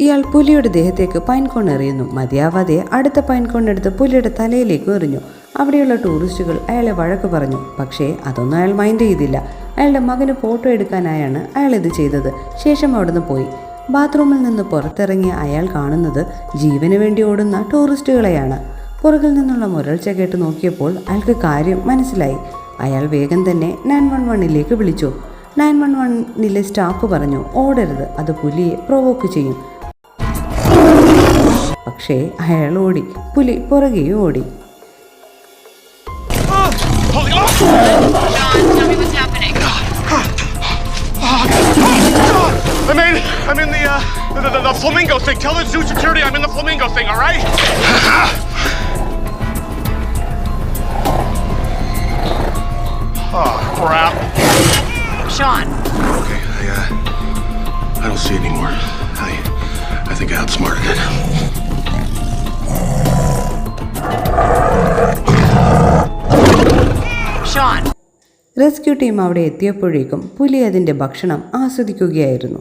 ഇയാൾ പുലിയുടെ ദേഹത്തേക്ക് പൈൻകോൺ എറിയുന്നു. മതിയാവാതെ അടുത്ത പൈൻകോൺ എടുത്ത് പുലിയുടെ തലയിലേക്ക് എറിഞ്ഞു. അവിടെയുള്ള ടൂറിസ്റ്റുകൾ അയാളെ വഴക്ക് പറഞ്ഞു. പക്ഷേ അതൊന്നും അയാൾ മൈൻഡ് ചെയ്തില്ല. അയാളുടെ മകന് ഫോട്ടോ എടുക്കാനായാണ് അയാൾ ഇത് ചെയ്തത്. ശേഷം അവിടുന്ന് പോയി. ബാത്റൂമിൽ നിന്ന് പുറത്തിറങ്ങിയ അയാൾ കാണുന്നത് ജീവന് വേണ്ടി ഓടുന്ന ടൂറിസ്റ്റുകളെയാണ് പുറകിൽ നിന്നുള്ള മുരൾച്ച കേട്ട് നോക്കിയപ്പോൾ അയാൾക്ക് കാര്യം മനസ്സിലായി. അയാൾ വേഗം തന്നെ നയൻ വൺ വണ്ണിലേക്ക് വിളിച്ചു. നയൻ വൺ വണ്ണിലെ സ്റ്റാഫ് പറഞ്ഞു ഓടരുത്. അത് പുലിയെ പ്രൊവോക്ക് ചെയ്യും. പക്ഷേ അയാൾ ഓടി പുലി പുറകെയും ഓടി Holy oh! John, tell me what's happening. I'm in, I'm in the, uh, the, the, the flamingo thing. Tell the zoo security I'm in the flamingo thing, all right? oh, crap. Sean, Okay, I, uh, I don't see it anymore. I, I think I outsmarted it. Rescue team അവിടെ എത്തിയപ്പോഴേക്കും പുലി അതിന്റെ ഭക്ഷണം ആസ്വദിക്കുകയായിരുന്നു.